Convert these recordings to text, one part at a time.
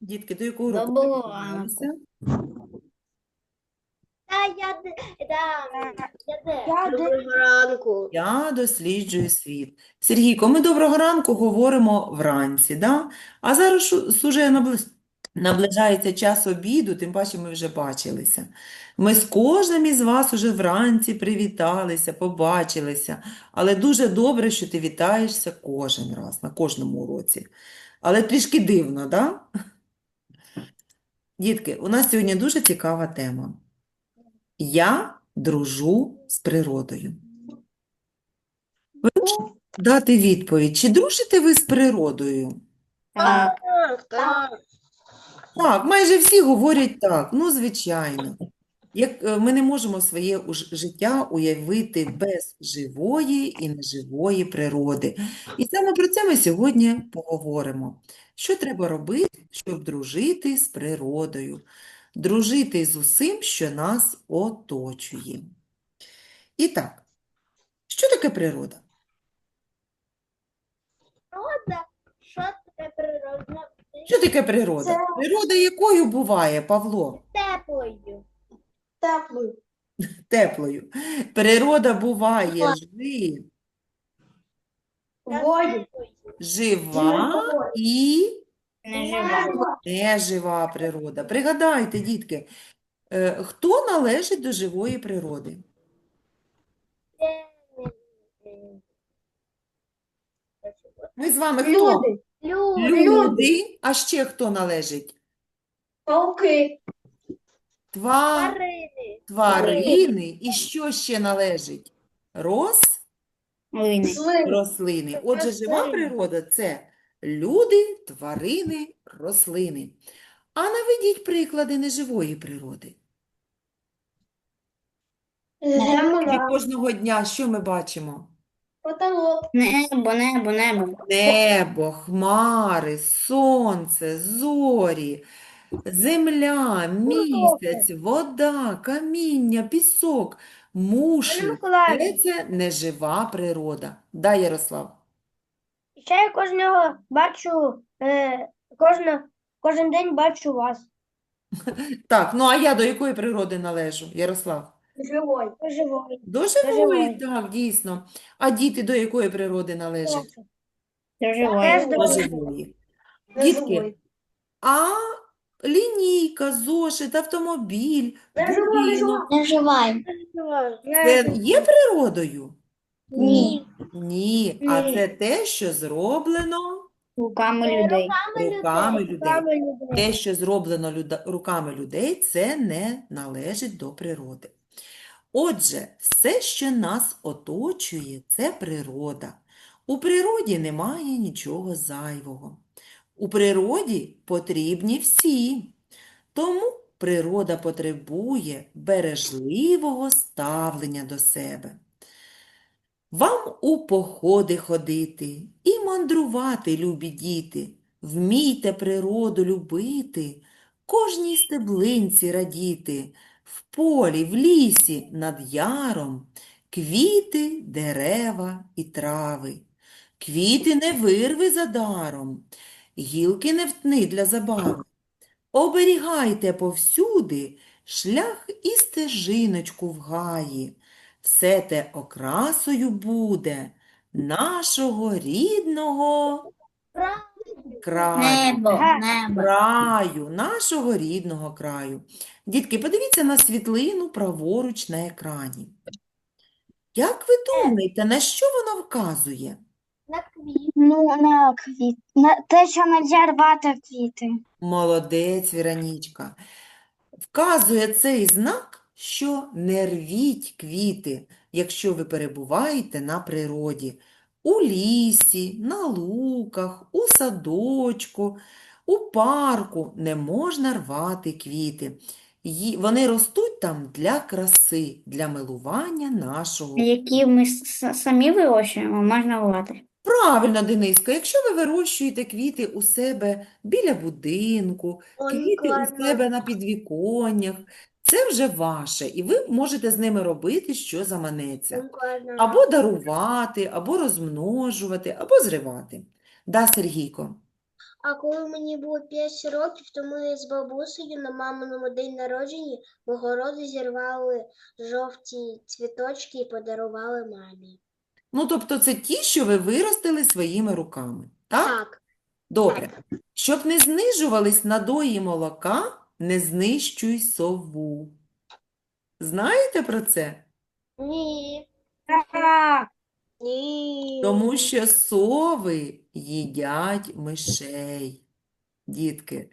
Дітки, до якого року Доброго приготувалися? Та я де, да, я де. Доброго ранку. Я досліджую світ. Сергійко, ми доброго ранку говоримо вранці, да? А зараз шу- уже набли- наближається час обіду, тим паче ми вже бачилися. Ми з кожним із вас уже вранці привіталися, побачилися. Але дуже добре, що ти вітаєшся кожен раз, на кожному уроці. Але трішки дивно, да? Дітки, у нас сьогодні дуже цікава тема. Я дружу з природою. Ви можете дати відповідь, чи дружите ви з природою? Так, Так, так. Майже всі говорять так, ну, звичайно. Як е, ми не можемо своє життя уявити без живої і неживої природи. І саме про це ми сьогодні поговоримо. Що треба робити, щоб дружити з природою, дружити з усім, що нас оточує. І так, що таке природа? Природа, що таке природна? Що таке природа? Природа якою буває, Павло? Теплою. теплою. Теплою. Природа буває жи- жива і нежива природа. Пригадайте, дітки, е, хто належить до живої природи? Ми з вами хто? Люди. Люди. Люди. А ще хто належить? Пауки. Тва... Тварини. Тварини. І що ще належить? Роз... Слини. Рослини. Отже, жива природа – це люди, тварини, рослини. А наведіть приклади неживої природи. Земля. кожного дня що ми бачимо? Потолок. Небо, небо, небо. Небо, хмари, сонце, зорі, земля, місяць, вода, каміння, пісок, муші. Все це нежива природа. Да, Ярослав? Ще я кожного бачу, е, кожна, кожен день бачу вас. Так, ну а я до якої природи належу, Ярослав? Живой. Живой. До живої, живої. так, дійсно. А діти до якої природи належать? Теж До до живої. Дітки, а лінійка, зошит, автомобіль, будинок Не жива. це є природою? Ні. Ні, а це те, що зроблено Руками людей. руками людей. Руками людей. Те, що зроблено люда- руками людей, це не належить до природи. Отже, все, що нас оточує, це природа. У природі немає нічого зайвого. У природі потрібні всі. Тому природа потребує бережливого ставлення до себе. Вам у походи ходити і мандрувати, любі діти. Вмійте природу любити, кожній стеблинці радіти, в полі, в лісі, над яром, квіти, дерева і трави. Квіти не вирви за даром, гілки не втни для забави. Оберігайте повсюди шлях і стежиночку в гаї. Все те окрасою буде нашого рідного краю. Небо, небо. Краю, нашого рідного краю. Дітки, подивіться на світлину праворуч на екрані. Як ви думаєте, на що воно вказує? На квіт. Ну, на квіт. На те, що не рвати квіти. Молодець, Віронічка. Вказує цей знак, що не рвіть квіти, якщо ви перебуваєте на природі. У лісі, на луках, у садочку, у парку не можна рвати квіти. Вони ростуть там для краси, для милування нашого Які ми с- самі вирощуємо, можна рвати. Правильно, Дениска, якщо ви вирощуєте квіти у себе біля будинку, квіти у себе на підвіконнях, це вже ваше, і ви можете з ними робити, що заманеться. Або дарувати, або розмножувати, або зривати. Да, Сергійко. А коли мені було 5 років, то ми з бабусею на маминому день народження в огороді зірвали жовті цвіточки і подарували мамі. Ну, тобто це ті, що ви виростили своїми руками. Так? Так. Добре. Щоб не знижувались надої молока, не знищуй сову. Знаєте про це? Ні. Так. Ні. Тому що сови їдять мишей. Дітки.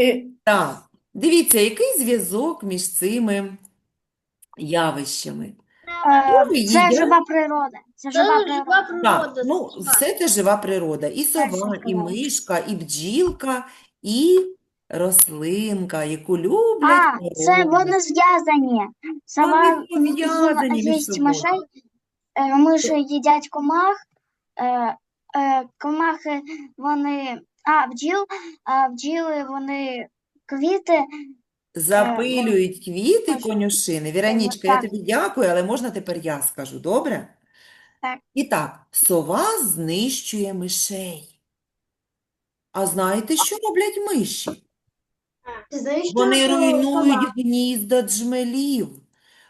Е, Так, дивіться, який зв'язок між цими явищами. Е, Це їдять. жива природа. Це Це жива жива природа. Так, ну, все це жива природа. І сова, і мишка, і бджілка, і рослинка, яку люблять А, це вони зв'язані. Сама Вони пов'язані між їсть собою. мишей, е, миші їдять комах, е, е, комахи вони, а, бджіл, а бджіли вони квіти. Запилюють квіти Ось. конюшини. Віронічка, я так. тобі дякую, але можна тепер я скажу, добре? Так. І так, сова знищує мишей. А знаєте, що роблять миші? Вони руйнують сова? гнізда джмелів.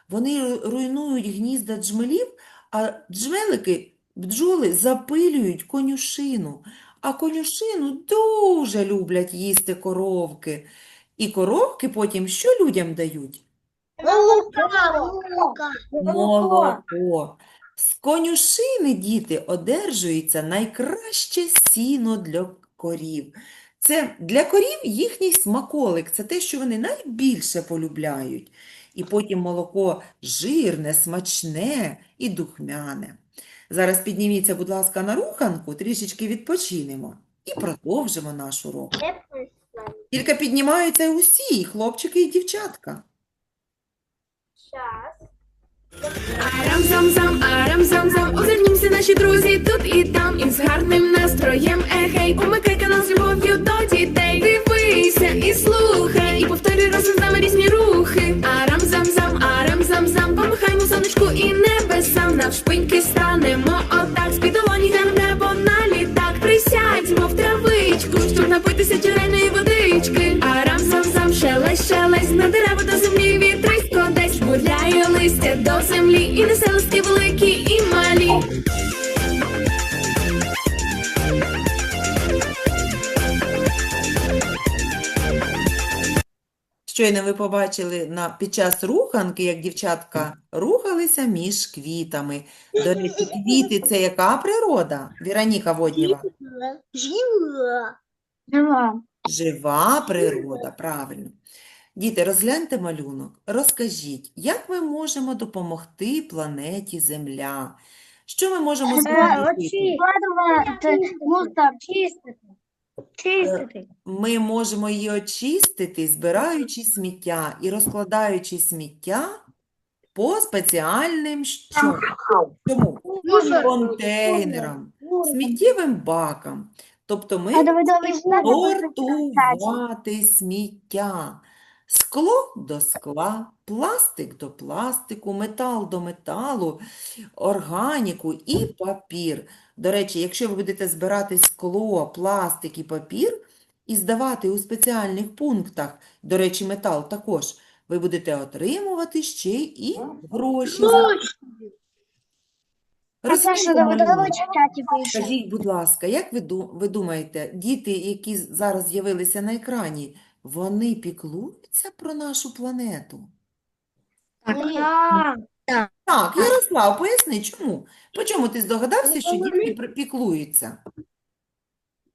Вони ру- руйнують гнізда джмелів, а джмелики, бджоли запилюють конюшину. А конюшину дуже люблять їсти коровки. І коровки потім що людям дають? Молока. Молоко. З конюшини, діти, одержується найкраще сіно для корів. Це для корів їхній смаколик, це те, що вони найбільше полюбляють. І потім молоко жирне, смачне і духмяне. Зараз підніміться, будь ласка, на руханку, трішечки відпочинемо і продовжимо наш урок. Тільки піднімаються усі, і хлопчики, і дівчатка. Щас. Арам-зам-зам, арам-зам-зам, озирнімся наші друзі тут і там, і з гарним настроєм, егей, умикай канал з любов'ю до дітей. Дивися і слухай, і повторюй разом з нами різні рухи. Арам-зам-зам, арам-зам-зам, помахаймо сонечку і небесам, навшпиньки землі, і несе листки великі і малі. Щойно ви побачили на, під час руханки, як дівчатка рухалися між квітами. До речі, квіти – це яка природа? Віроніка Воднєва? Жила. Жива. Жива природа, правильно. Діти, розгляньте малюнок. Розкажіть, як ми можемо допомогти планеті Земля? Що ми можемо зробити? Мусор, чистити. Чистити. Ми можемо її очистити, збираючи сміття і розкладаючи сміття по спеціальним що? Чому? Контейнерам, сміттєвим бакам. Тобто ми давай. сортувати сміття. Скло до скла, пластик до пластику, метал до металу, органіку і папір. До речі, якщо ви будете збирати скло, пластик і папір і здавати у спеціальних пунктах, до речі, метал також, ви будете отримувати ще і гроші. Скажіть, будь ласка, як ви, ду- ви думаєте, діти, які зараз з'явилися на екрані, вони піклуються про нашу планету? Так. Так, Ярослав, поясни, чому? По чому ти здогадався, що дітки піклуються?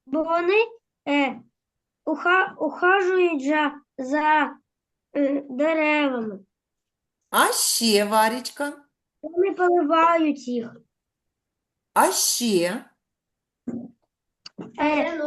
Бо вони е, уха, ухажують за, за е, деревами. А ще, Варічка, Вони поливають їх. а ще Е,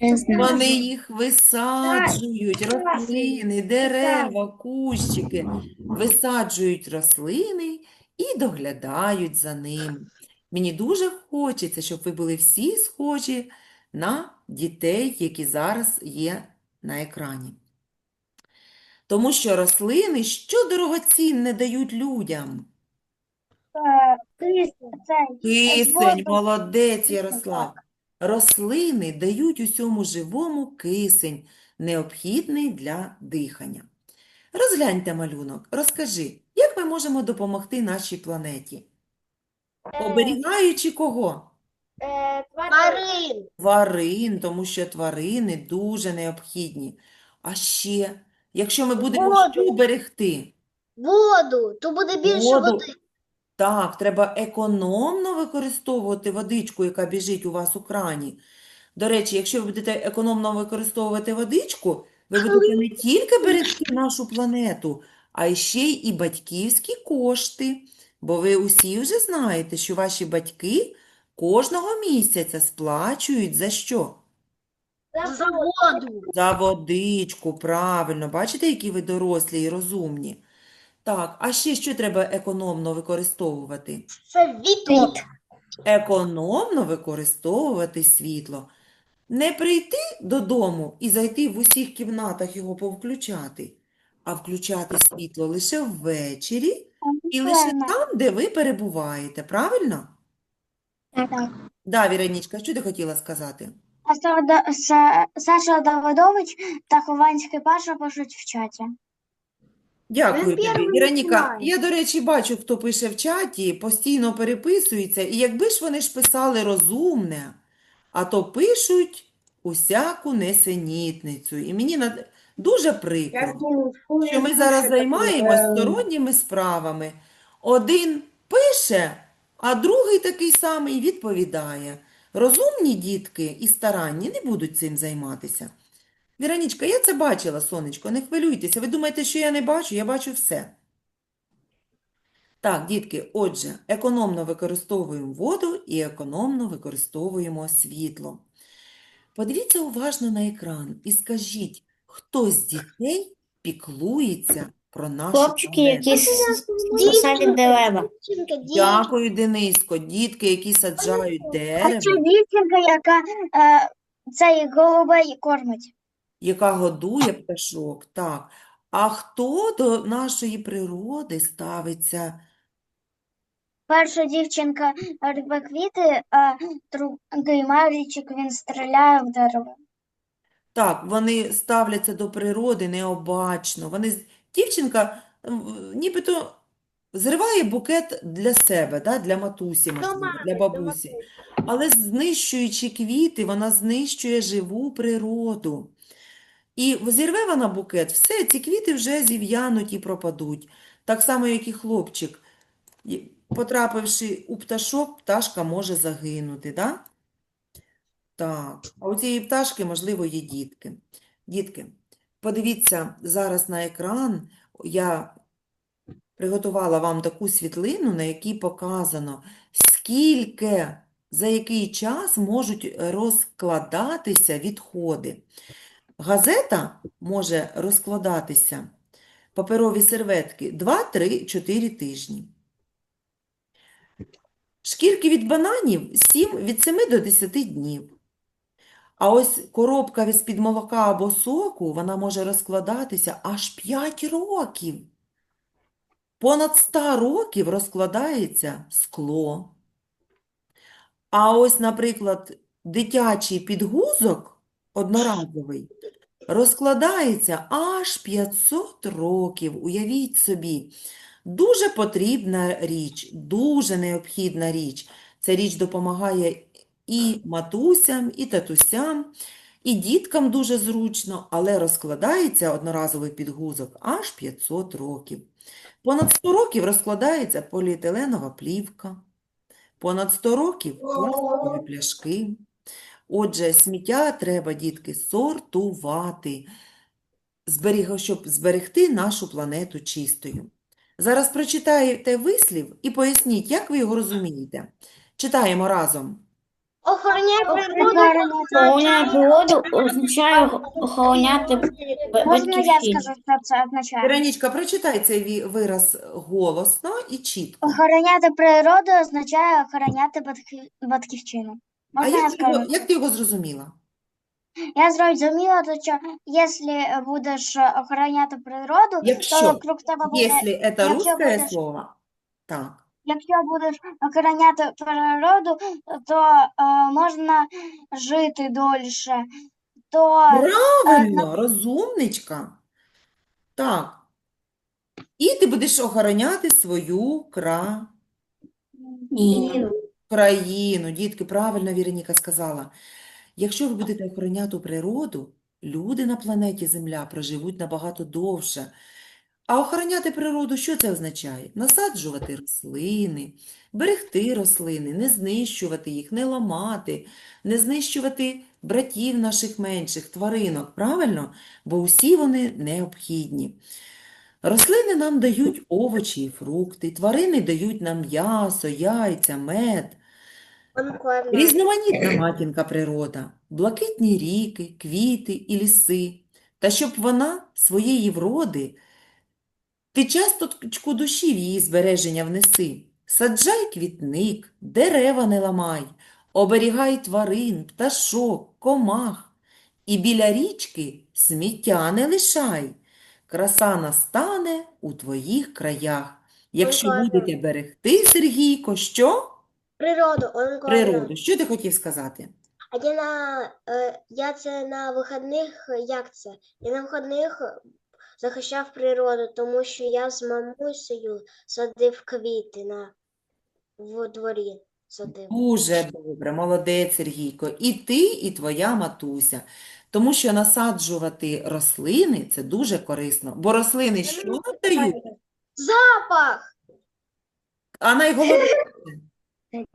Висаджують. вони їх висаджують, рослини, дерева, кущики, висаджують рослини і доглядають за ним. Мені дуже хочеться, щоб ви були всі схожі на дітей, які зараз є на екрані. Тому що рослини що дорогоцінне дають людям? Кисень, молодець, Ярослав. Рослини дають усьому живому кисень, необхідний для дихання. Розгляньте малюнок, розкажи, як ми можемо допомогти нашій планеті? Оберігаючи кого? Тварин. Тварин, тому що тварини дуже необхідні. А ще, якщо ми будемо Воду. що берегти? Воду. То буде більше Воду. води. Так, треба економно використовувати водичку, яка біжить у вас у крані. До речі, якщо ви будете економно використовувати водичку, ви будете не тільки берегти нашу планету, а ще й і батьківські кошти. Бо ви усі вже знаєте, що ваші батьки кожного місяця сплачують за що? За воду. За водичку, правильно. Бачите, які ви дорослі і розумні? Так, а ще що треба економно використовувати? Це вітро. економно використовувати світло. Не прийти додому і зайти в усіх кімнатах його повключати, а включати світло лише ввечері і лише там, де ви перебуваєте, правильно? Так. Да, Віронічка, що ти хотіла сказати? Саша Давидович та Хованський Паша пишуть в чаті. Дякую тобі. знає. я, до речі, бачу, хто пише в чаті, постійно переписується, і якби ж вони ж писали розумне, а то пишуть усяку несенітницю. І мені над- дуже прикро, що ми зараз займаємося сторонніми справами. Один пише, а другий такий самий відповідає. Розумні дітки і старанні не будуть цим займатися. Віронічка, я це бачила, сонечко, не хвилюйтеся. Ви думаєте, що я не бачу? Я бачу все. Так, дітки, отже, економно використовуємо воду і економно використовуємо світло. Подивіться уважно на екран і скажіть, хто з дітей піклується про нашу Хлопчики, планету? які садять дерева. Дякую, Дениско. Дітки, які саджають А дерева, це дівчинка, яка е, цей голубей кормить. Яка годує пташок. Так. А хто до нашої природи ставиться? Перша дівчинка рве квіти, а другий мальчик він стріляє в дерево. Так, вони ставляться до природи необачно. Вони, дівчинка нібито зриває букет для себе, да, для матусі, можливо, для бабусі. Але знищуючи квіти, вона знищує живу природу. І зірве вона букет, все, ці квіти вже зів'януть і пропадуть. Так само, як і хлопчик. Потрапивши у пташок, пташка може загинути, да? Так, а у цієї пташки, можливо, є дітки. Дітки, подивіться зараз на екран. Я приготувала вам таку світлину, на якій показано, скільки, за який час можуть розкладатися відходи. Газета може розкладатися, паперові серветки 2, 3, 4 тижні. Шкірки від бананів 7, від 7 до 10 днів. А ось коробка з-під молока або соку, вона може розкладатися аж 5 років. Понад 100 років розкладається скло. А ось, наприклад, дитячий підгузок одноразовий розкладається аж 500 років. Уявіть собі, дуже потрібна річ, дуже необхідна річ. Ця річ допомагає і матусям, і татусям, і діткам дуже зручно, але розкладається одноразовий підгузок аж 500 років. Понад 100 років розкладається поліетиленова плівка. Понад 100 років пластикові пляшки. Отже, сміття треба, дітки, сортувати, зберіг- щоб зберегти нашу планету чистою. Зараз прочитайте вислів і поясніть, як ви його розумієте. Читаємо разом. Охороняй природу. Охороняти природу означає охороняти батьківщину. Веронічка, прочитай цей вираз голосно і чітко. Охороняти природу означає охороняти батьківщину. А Можна я як ти його, скажу? як ти його зрозуміла? Я зрозуміла, то що якщо будеш охороняти природу, то Якщо, вокруг тебе буде, Якщо це якщо русское будеш- слово, так. якщо будеш охороняти природу, то е, можна жити дольше. То Правильно, розумничка. Так. І ти будеш охороняти свою кра... країну. Дітки, правильно Віроніка сказала. Якщо ви будете охороняти природу, люди на планеті Земля проживуть набагато довше. А охороняти природу, що це означає? Насаджувати рослини, берегти рослини, не знищувати їх, не ламати, не знищувати братів наших менших, тваринок, правильно? Бо усі вони необхідні. Рослини нам дають овочі і фрукти, тварини дають нам м'ясо, яйця, мед. Різноманітна матінка природа, блакитні ріки, квіти і ліси. Та щоб вона своєї вроди під час точку душі в її збереження внеси. Саджай квітник, дерева не ламай, оберігай тварин, пташок, комах. І біля річки сміття не лишай. Краса настане у твоїх краях. Якщо будете берегти, Сергійко, що? Природу, Анна Миколаївна. Природу. Що ти хотів сказати? А я на е, я це на вихідних, як це? Я на вихідних захищав природу, тому що я з мамусею садив квіти на в дворі садив. Дуже добре, молодець, Сергійко. І ти, і твоя матуся. Тому що насаджувати рослини – це дуже корисно. Бо рослини що нам дають? Запах! А найголовніше кисень,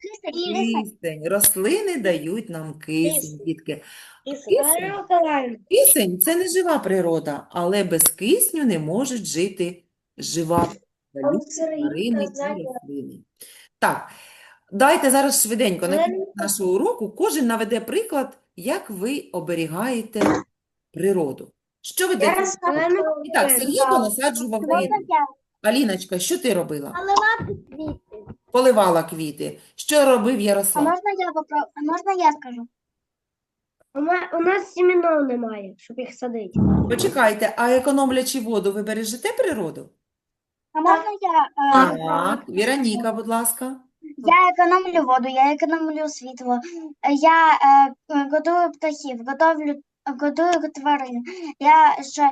кисень, кисень. Рослини дають нам кисень, дітки. Кисень. Кисень, це не жива природа, але без кисню не можуть жити жива природа, тварини і рослини. Так, дайте зараз швиденько на кінець нашого уроку кожен наведе приклад, як ви оберігаєте природу. Що ви для? І так, Сергійко насаджував Аліночка, що ти робила? Наливати квіти. Поливала квіти. Що робив А Ярослав? можна я попро... а можна я скажу? У нас сімінов немає, щоб їх садити. Почекайте, а економлячи воду, ви бережете природу? А можна я? е, Так, Віроніка, будь ласка. Я економлю воду, я економлю світло, е, я е, годую птахів, готовлю, годую тварин. Я ще е,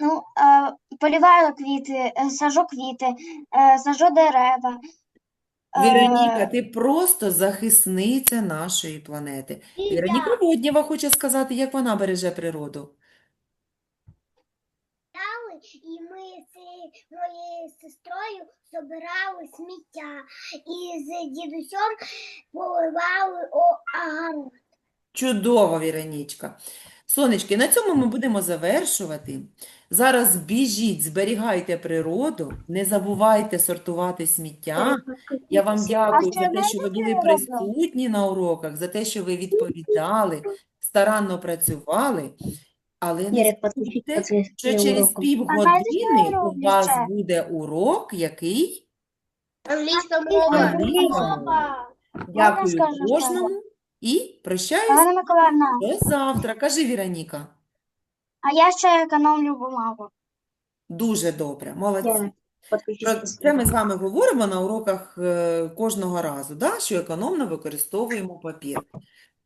ну, е, поліваю квіти, е, сажу квіти, е, сажу дерева. Е, Віроніка, ти просто захисниця нашої планети. Віроніка Воднєва хоче сказати, як вона береже природу. І ми з моєю сестрою збирали сміття і з дідусем поливали огород. Чудово, Віронічка. Сонечки, на цьому ми будемо завершувати. Зараз біжіть, зберігайте природу, не забувайте сортувати сміття. Я вам дякую за те, що ви були присутні на уроках, за те, що ви відповідали, старанно працювали. Але не забудьте, що через півгодини у вас буде урок, який? Англійська мова. Дякую скажу кожному і прощаюсь Олена Миколаївна, до завтра. Кажи, Віроніка. а я ще економлю бумагу. Дуже добре, молодці. Про це ми з вами говоримо на уроках е, кожного разу, да? Що економно використовуємо папір.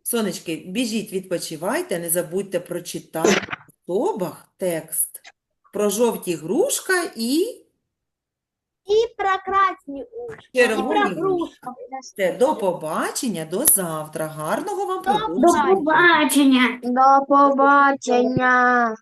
Сонечки, біжіть, відпочивайте, не забудьте прочитати в особах текст про жовті грушка і І про красні ушки. червоні грушки. Все, до побачення, до завтра. Гарного вам продовження. До побачення. До побачення.